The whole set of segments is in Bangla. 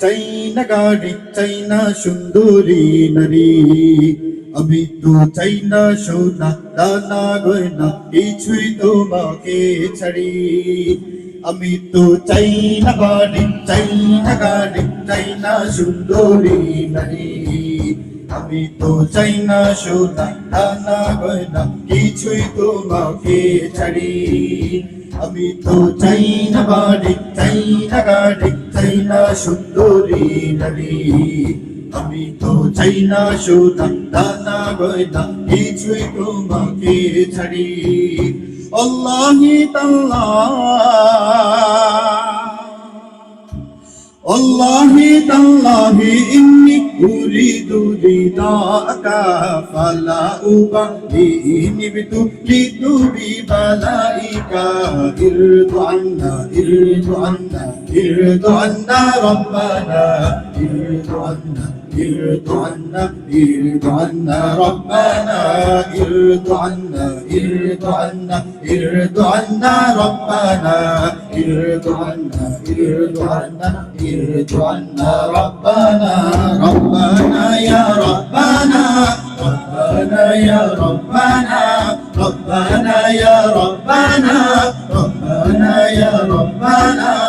চাই না গাড়ি চাই না সুন্দরী নারী আমি তো চাই না সোনা দানা গয়না কিছুই তোমাকে ছাড়ি আমি তো চাই না বাড়ি চাই না গাড়ি চাই না সুন্দরী নারী আমি তো চাই সোনা দানা গয়না কিছুই তোমাকে ছাড়ি আমি তো চাই না বাড়ি, চাই না গাড়ি, চাই না সুন্দরী নারী। আমি তো চাই না সুদান দানা গয়দা কিছুই তোমাকে ছাড়ি। অল্লাহি তাল্লাহ অল্লাহি তাল্লাহ إني أريد رضاك فلا أبالي نبت جئت ببلائك ارض عنا ارض عنا ارض عنا ربنا ارض عنا ارض عنا ارض عنا ربنا ارض عنا ارض عنا ارض عنا ربنا ارض عنا ارض عنا ارض عنا ربنا ربنا يا ربنا ربنا يا ربنا ربنا يا ربنا ربنا يا ربنا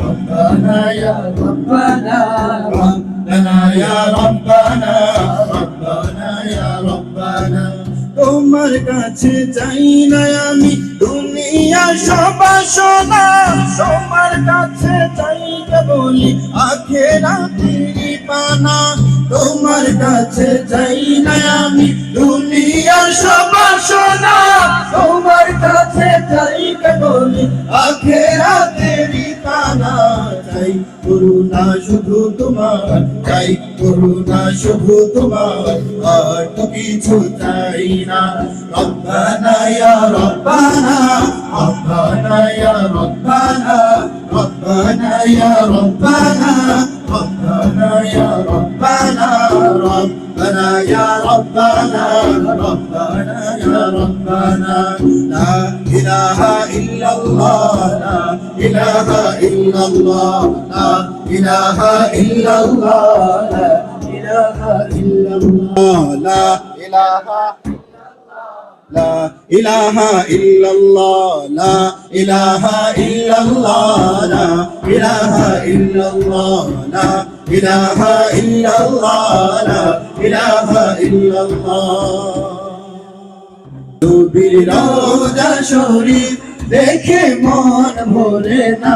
ربنا يا ربنا ربنا يا ربنا ربنا يا ربنا তোমার কাছে চাই না আমি দুনিয়া সবাসনা তোমার কাছে চাই বলি আখেরা তিরি পানা তোমার কাছে চাই না আমি দুনিয়া সবাসনা তোমার কাছে চাই বলি আখেরা তোমার চাই করুণা শুধু তোমার আর তো কিছু চাই না রব্বানা ইয়া রব্বানা রব্বানা ইয়া রব্বানা রব্বানা ইয়া রব্বানা ربنا يا ربنا ربنا يا ربنا ربنا يا ربنا لا إله إلا الله لا إله إلا الله لا ইলাহা ইল্লাল্লাহ, লা ইলাহা ইল্লাল্লাহ, লা ইলাহা লা ইলাহা ইল্লাল্লাহ, লা ইলাহা ইল্লাল্লাহ, লা ইলাহা ইল্লাল্লাহ, লা ইলাহা ইল্লাল্লাহ। লা ইলাহা ইল্লাল্লাহ নবীর রওজা দেখে মন ভরে না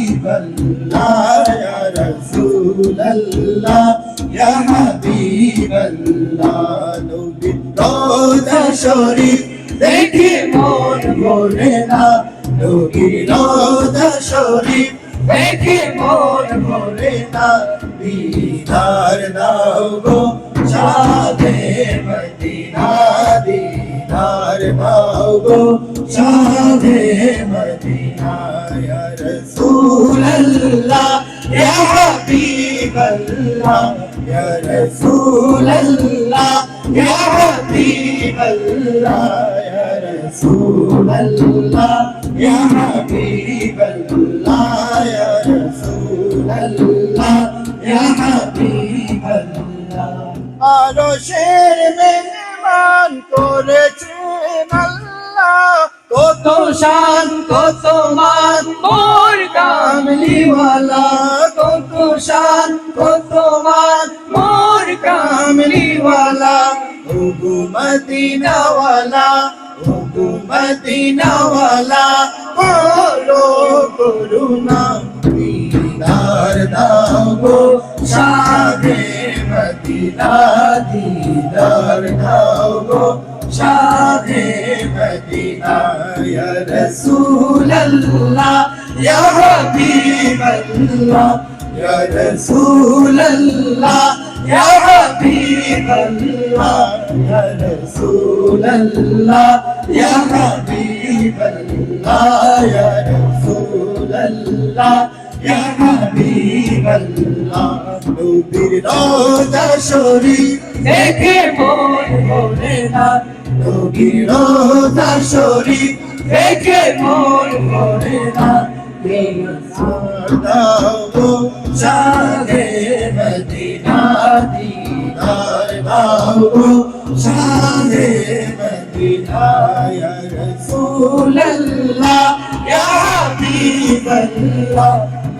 الله يا رسول الله يا حبيب الله نبي روضة شريف দেখে মন ভরে না নবীর রোজা শরীফ দেখে দাও গো সাথে মদিনা দিদার ধার পাবো সাধে মদিনা ইয়া রাসূল আল্লাহ ইয়া হাবিব আল্লাহ ইয়া রাসূল আল্লাহ ইয়া হাবিব আল্লাহ ইয়া রাসূল আল্লাহ ইয়া হাবিব আল্লাহ ইয়া রাসূল মেহমান করেছেন আল্লাহ। কত শান কত মান। মোর কামলিওয়ালা। কত শান কত মান। মোর কামলিওয়ালা। ওগো মদিনাওয়ালা ওগো মদিনাওয়ালা। বলো করুণা দিদার দাও গো শাহে মদিনা দিদার দাও গো শাহে মদিনা ইয়া ইয়া হাবিবাল্লাহ, ইয়া রাসূলুল্লাহ, ইয়া হাবিবাল্লাহ, ইয়া রাসূলুল্লাহ, ইয়া হাবিবাল্লাহ, ইয়া রাসূলুল্লাহ। ইয়া হাবিবাল্লাহ নবীর রোজা শরীফ দেখে মন ভরে না নবীর রোজা শরীফ দেখে মন ভরে না শাহে মদিনা দিদার দাও শাহে মদিনা ইয়া রাসূলুল্লাহ ইয়া হাবিবাল্লাহ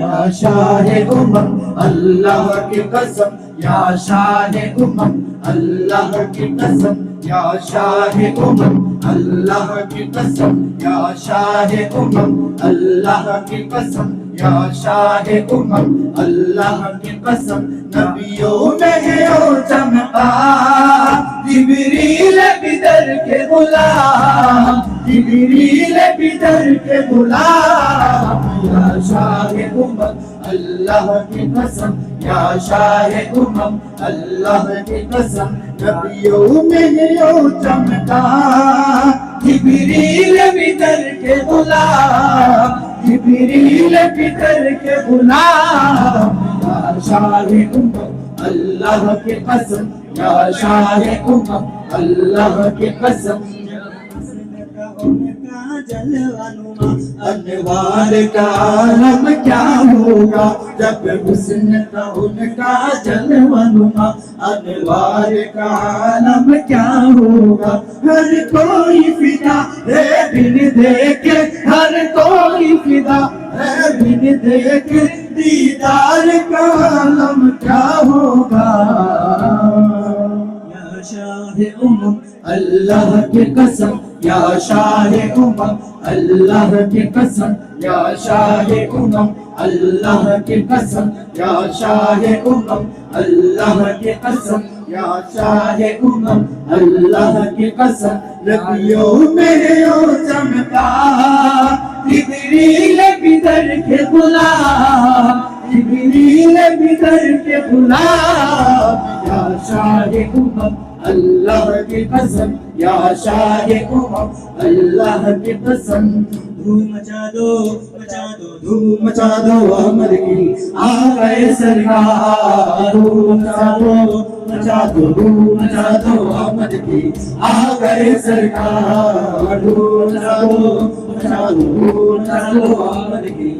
या शाह उमम अल्लाह की कसम या शाह उमम अल्लाह की कसम या शाह उमम अल्लाह की कसम या शाह उमम अल्लाह की कसम या शाह उमम अल्लाह की कसम नबियों में है ओ चमका जिबरील बिदर के गुलाम جبريل بدرك غلام. يا شاه أمم الله کی قسم یا شاہ أمم اللہ کی قسم نبیوں میں یوں چمکا جبریل بدر کے غلام. جبریل بدر کے غلام. یا شاہ أمم اللہ کی قسم یا شاہ أمم اللہ کی قسم نما انوار کا عالم کیا ہوگا جب حسن کا ان کا جلوہ نما انوار کا عالم کیا ہوگا ہر کوئی فدا ہے بن دیکھے، ہر کوئی فدا ہے بن دیکھے، دیدار کا عالم کیا ہوگا؟ उमम अल्लाह की कसम या शाह उमम अल्लाह की कसम या शाह उमम अल्लाह की कसम या शाह उमम अल्लाह की कसम या शाह उमम अल्लाह की कसम नबियों में ओ चमका जिबरील बिदर के गुलाम जिबरील बिदर के गुलाम या शाह उमम اللہ کی قسم، یا شاہ امم، اللہ کی قسم. دھوم مچا دو دو، دھوم مچا دو، احمد کی آقا سرکار. دھوم مچا دو مچا دو، دھوم مچا دو، احمد کی سرکار. دھوم مچا دو مچا دو، دھوم مچا دو، احمد کی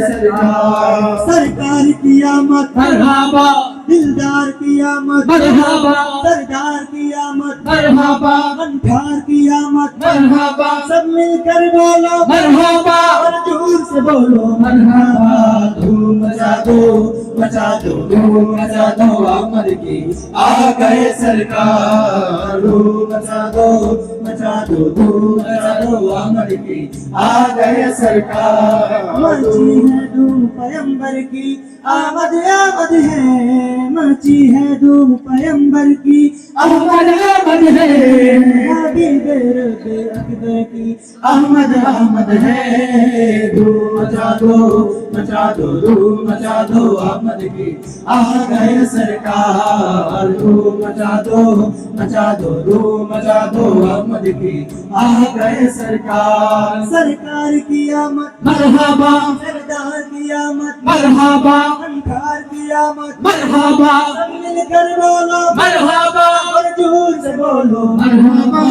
سرکار. سرکار کی آمد مرحبا دلدار کی آمد مرحبا. سردار کی آمد مرحبا. انتھار کی آمد مرحبا. سب مل کر بولو مرحبا. اور جور سے بولو مرحبا دھوم مچا دو مچا دو دھوم مچا دو آمد کی آگئے سرکار دھوم مچا دو مچا دو دھوم مچا دو عمل کی آ گئے سرکار۔ مچی ہے دھوم پیمبر کی، آمد آمد ہے مچی ہے دھوم پیمبر کی۔ آمد آمد ہے احمد احمد ہے دھوم مچا دو مچا دو دھوم مچا دو احمد کی آ گئے سرکار دھوم مچا دو مچا دو دھوم مچا دو احمد کی آ گئے سرکار۔ سرکار کی آمد مرحبا سردار کی آمد مرحبا انکار کی آمد مرحبا مل کر بولو مرحبا اور جھوٹ سے بولو۔ مرحبا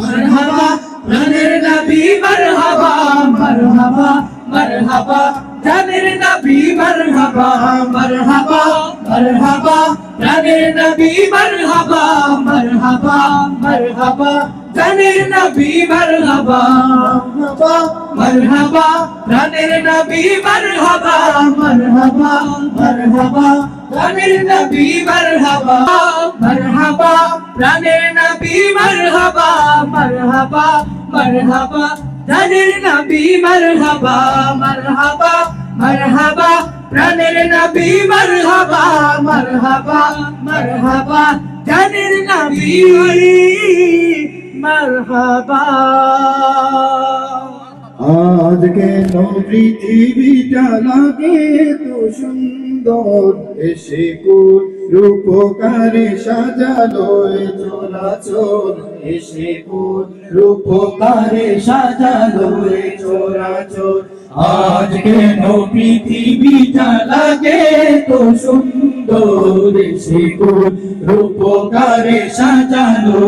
مرحبا প্রাণের নবী, মারহাবা মারহাবা মারহাবা। জানের নবী, মারহাবা মারহাবা মারহাবা। জানের নবী, মারহাবা মারহাবা মারহাবা। জানের নবী মারহাবা মারহাবা জানের নবী মারহাবা মারহাবা মারহাবা জানের নবী মারহাবা মারহাবা জানের নবী মারহাবা মারহাবা মারহাবা জানের নবী মারহাবা মারহাবা মারহাবা প্রাণের নবী মারহাবা মারহাবা মারহাবা জানের নবী মারহাবা। আজ কেন পৃথিবীটা লাগে তো সুন্দর। এসে কোন রূপকারে সাজালো চলাচল এসে কোন রূপকারে সাজালো চলাচল আজ কেন পৃথিবীটা লাগে তো সুন্দর। এসে কোন রূপকারে সাজালো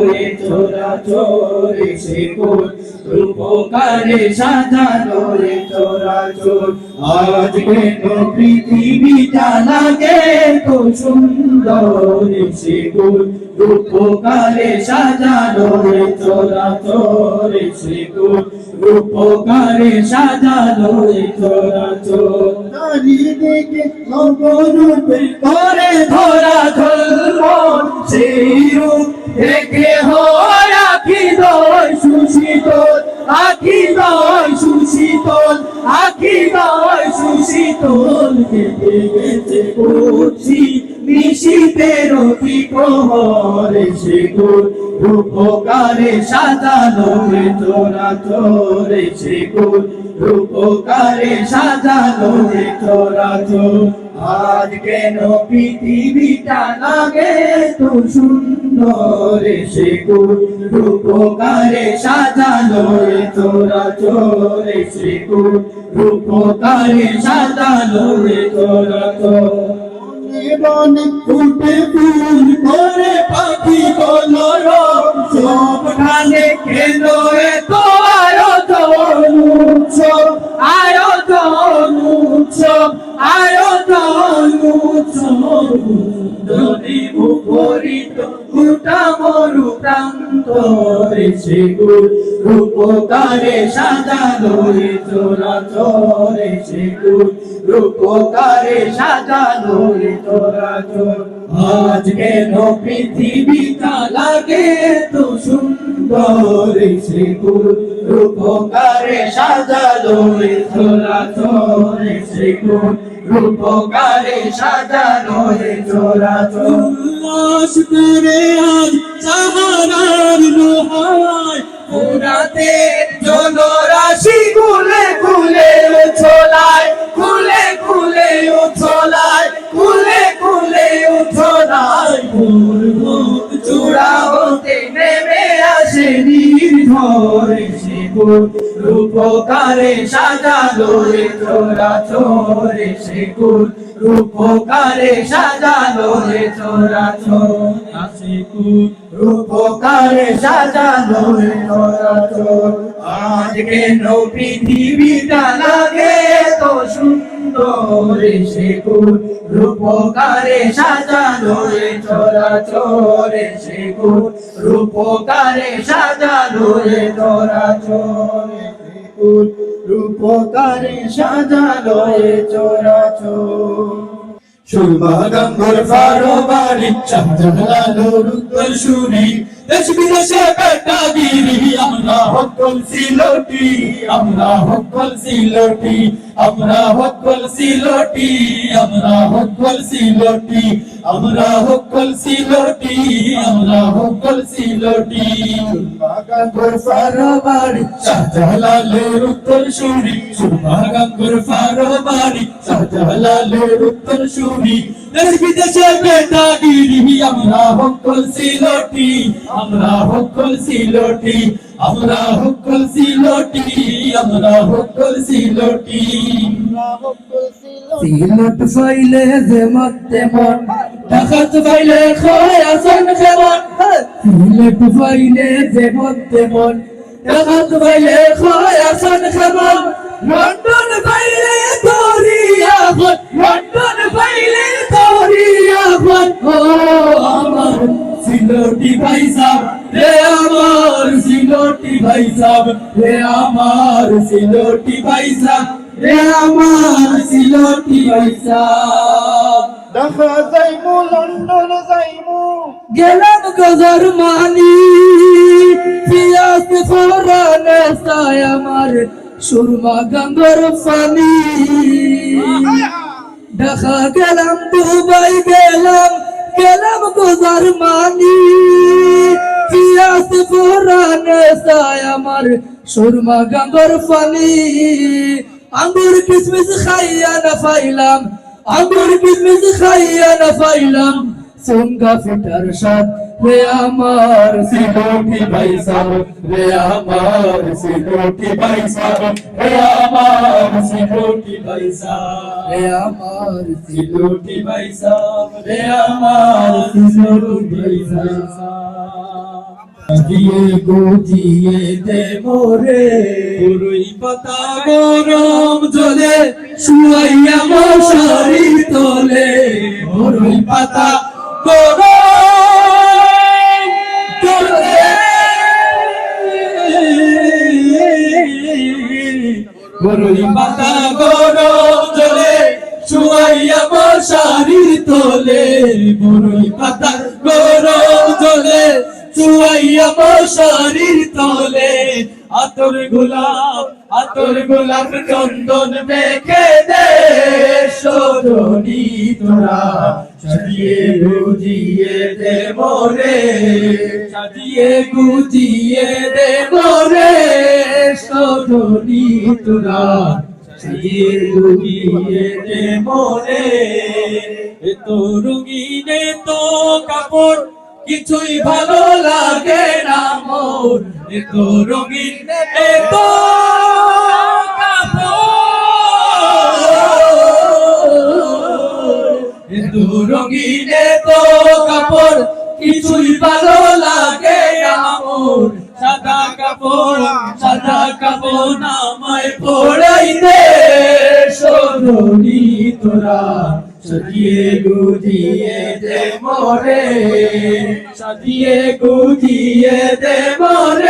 এ চলাচল এসে কোন রূপকারে সাজালো রে চরাচর আজ কেন পৃথিবীটা লাগে তো সুন্দর সে গুণ রূপকারে সাজালো রে চরাচর সে গুণ রূপকারে সাজালো রে চরাচর দাঁড়িয়ে দেখে নবরূপে করে ধরা ধর্মন সেই রূপ দেখে হয় আখি দয় সুশীতল, আখি দয় সুশীতল, আখি দয় সুশীতল কেটে গেছে করছি নিশীতের সে গুণ রূপকারে সাজানো রে চোরা চোরে সে গুণ রূপকারে সাজানো রে চোরা চোর। আজ কেন পৃথিবীটা লাগে তো সুন্দর? সে রূপকারে সাজানো রে চোরা? সে রূপকারে সাজানো রে চোরা? চোর বনে ফুটে ফুল করে পাখি কলর সবখানে কেন এত আয়োজন উৎসব আয়োজন উৎসব আয়োজন উৎসব মুখরিত গোটা মরু প্রান্ত সে রূপকারে সাজানো রে চোরা চরে সে গুণ রূপকারে সাজানো রে চোরা চোর। আজ কেন পৃথিবীটা লাগে তো সুন্দর সে রূপকারে সাজানো রে চোরা চরে সে রূপকারে সাজানো রে চোরা চোর উল্লাস করে আজ সাহারার লোহায় পুরাতে জনরাশি খুলে খুলে ছোলায় খুলে খুলে উছলায় খুলে খুলে উছলায় ভোর ভোর চূড়া হতে নেমে আসে নির্ভর সে রূপকারে সাজালো রে চোরা চোরে সে রূপকারে সাজালো রে চোরা চোর আসে রূপকারে সাজালো রে চোরা চোর। আজ কেন পৃথিবীটা লাগে তো সুন্দর সে রূপকারে সাজালো রে চোরা চোরে গুণ রূপকারে সাজালো রে চোরা চোরে। গুণ রূপকারে সাজালো রে চোরা চোর সুরমা গঙ্গর ফারো বাড়ি চন্দ্রলাল রুদ্র শুনি দেশ বিদেশে বেটাগিরি আমরা হকল সিলটি আমরা হকল সিলটি আমরা হকল সিলটি আমরা হকল সিলটি আমরা হকল সিলটি আমরা হকল সিলটি সুরমা গঙ্গর ফারো বাড়ি শাহজালালের উত্তর শুনি সুরমা গঙ্গর শাহজালালের শুনি দেশ বিদেশে বেটাগিরি আমরা হকল সিলটি, আমরা হকল সিলটি, আমরা হকল সিলটি, আমরা হকল সিলটি। সিলট ফাইলে যেমন তেমন ডাকাত ফাইলে খয় আসন খেমন সিলট ফাইলে যেমন তেমন ডাকাত ফাইলে খয় আসন খেমন লন্ডন বাইরে দরিয়া বল লন্ডন বাইরে দরিয়া বল ও আমার সিলোটি ভাই সাব রে আমার সিলোটি ভাই সাব রে আমার সিলোটি ভাই সাব রে আমার সিলোটি ভাই সাব দেখা যাইমু লন্ডন যাইমু। গেলাম গজার মানি পিয়াস ফোরানে সায় আমার সুরমা গঙ্গর পানি দেখা গেলাম, দুবাই গেলাম গেলাম গজার মানি। পিয়াস ফোরানে সায় আমার সুরমা গঙ্গর পানি আঙ্গুর কিসমিস খাইয়া না পাইলাম, আঙ্গুর কিসমিস খাইয়া না পাইলাম। সঙ্গা ফিটার সাথ রে আমার সিলোটি ভাই রে আমার সিলোটি ভাই রে আমার সিলোটি ভাই রে আমার সিলোটি ভাই রে আমার সিলোটি ভাই সাহ দিয়ে গুজিয়ে দে মোরে পুরুই পাতা গরম জলে, শুয়াইয়া মশারি তোলে। পুরুই পাতা গরম পাতা গরম জলে শুয়াইয়া মশারি তোলে পুরুই পাতা গরম জলে চুয়াইয়া মশারির তলে আতর গোলাপ আতর গোলাপ চন্দন মেখে দে সরণি তোরা সাজিয়ে গুজিয়ে দে মোরে সাজিয়ে গুজিয়ে দে মোরে সরণি তোরা সাজিয়ে গুজিয়ে দে মোরে এ তো রঙিনে তো কাপড়, কিছুই ভালো লাগে না মোর। এত রঙিন এত রঙিন এত কাপড়, কিছুই ভালো লাগে না সাদা কাপড় সাদা কাপড় নামায় পড়াই দে সরণি তোরা সাজিয়ে গুজিয়ে দে মোরে, সাজিয়ে গুজিয়ে দে মোরে।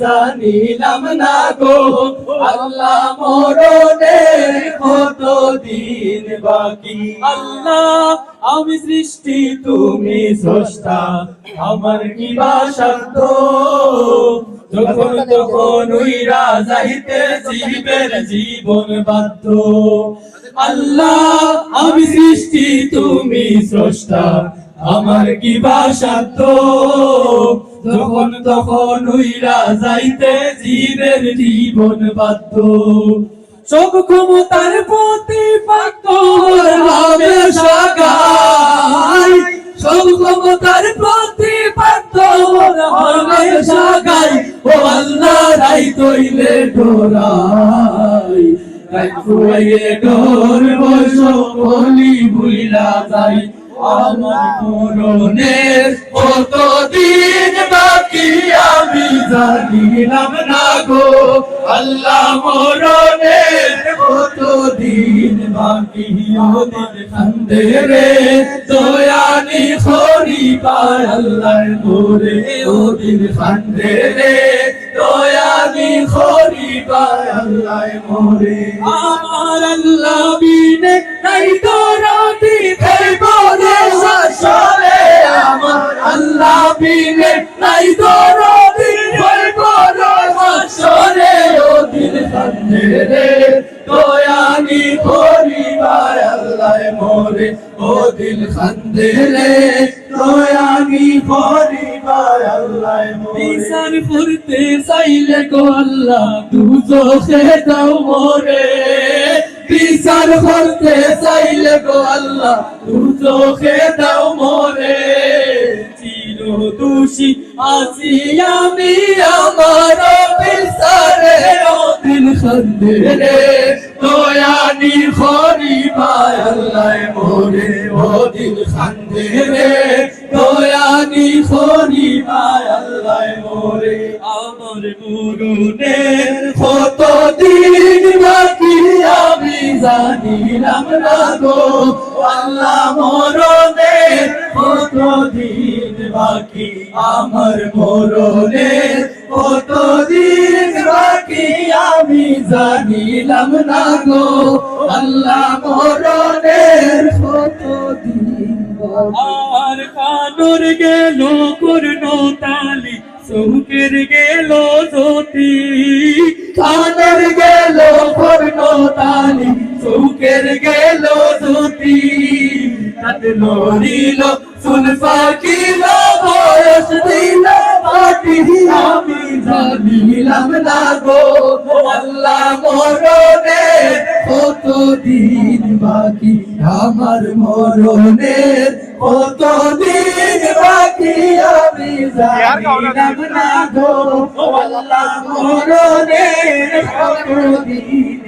জানিলাম না গো, আল্লাহ মরণের কতদিন বাকি। আল্লাহ, আমি সৃষ্টি, তুমি স্রষ্টা, আমার কি বাসান্ত যখন তখন উইরা যাইতে জীবের জীবন বাধ্য। আল্লাহ, আমি সৃষ্টি, তুমি স্রষ্টা আমার কি বাসান্ত যখন তখন উইরা যাইতে জীবের জীবন বাধ্য। সব ক্ষমতার প্রতিপাদ্য হবে সাগাই। সব ক্ষমতার প্রতিপাদ্য হবে সাগাই। ও আল্লাহ রাই তৈলে ডোরাই। রাই ডোর বসো, বলি ভুইলা যাই। আমার মরণের কতদিন বাকি আমি জানিলাম না গো। আল্লাহ মরণের কতদিন বাকি? ওদিন খান্দে রে দয়ানি খরি পায় আল্লাহ মোরে ওদিন খান্দে রে দয়ানি খরি পায় আল্লাহ মোরে আমার আল্লাহ বিনে নাই তোরাতি বিনে নাই তোরাতি খাইব রে সাসরে ও দিল খান্দে রে দয়ানি খরি পায় আল্লাহ মোরে ও খান্দে রে দয়ানি খরি আল্লাহ মোরে। চাইলে গো আল্লাহ দাও মোরে। বিচার করতে চাইলে গো আল্লাহ দাও মোরে। দোষী আছি আমি আমার ও দিল খন্দে রে দয়ানি খরি পায় আল্লাহ মোরে ও খন্দে রে দয়ানি খরি পায় আল্লাহ মোরে আমার মুরুনের কত দিন বাকি আমি জানিলাম না গো। আল্লাহ মরণের কত দিন বাকি আমার মরণের কত দিন বাকি আমি জানিলাম না গো। আল্লাহ মরণের কত দিন আর কানুর গেল করুন তালি চৌকের গেল জ্যোতি। কানের গেল করুন তালি চৌকের গেল জ্যোতি। তাতে লড়িল চুল পাকিল, বয়স দিল, মাটি আমি জানিলাম না গো। আল্লাহ মরণে কত দিন বাকি, আমার মরণের কত দিন বাকি, আমি জানিলাম না গো। আল্লাহ মরণের কত দিন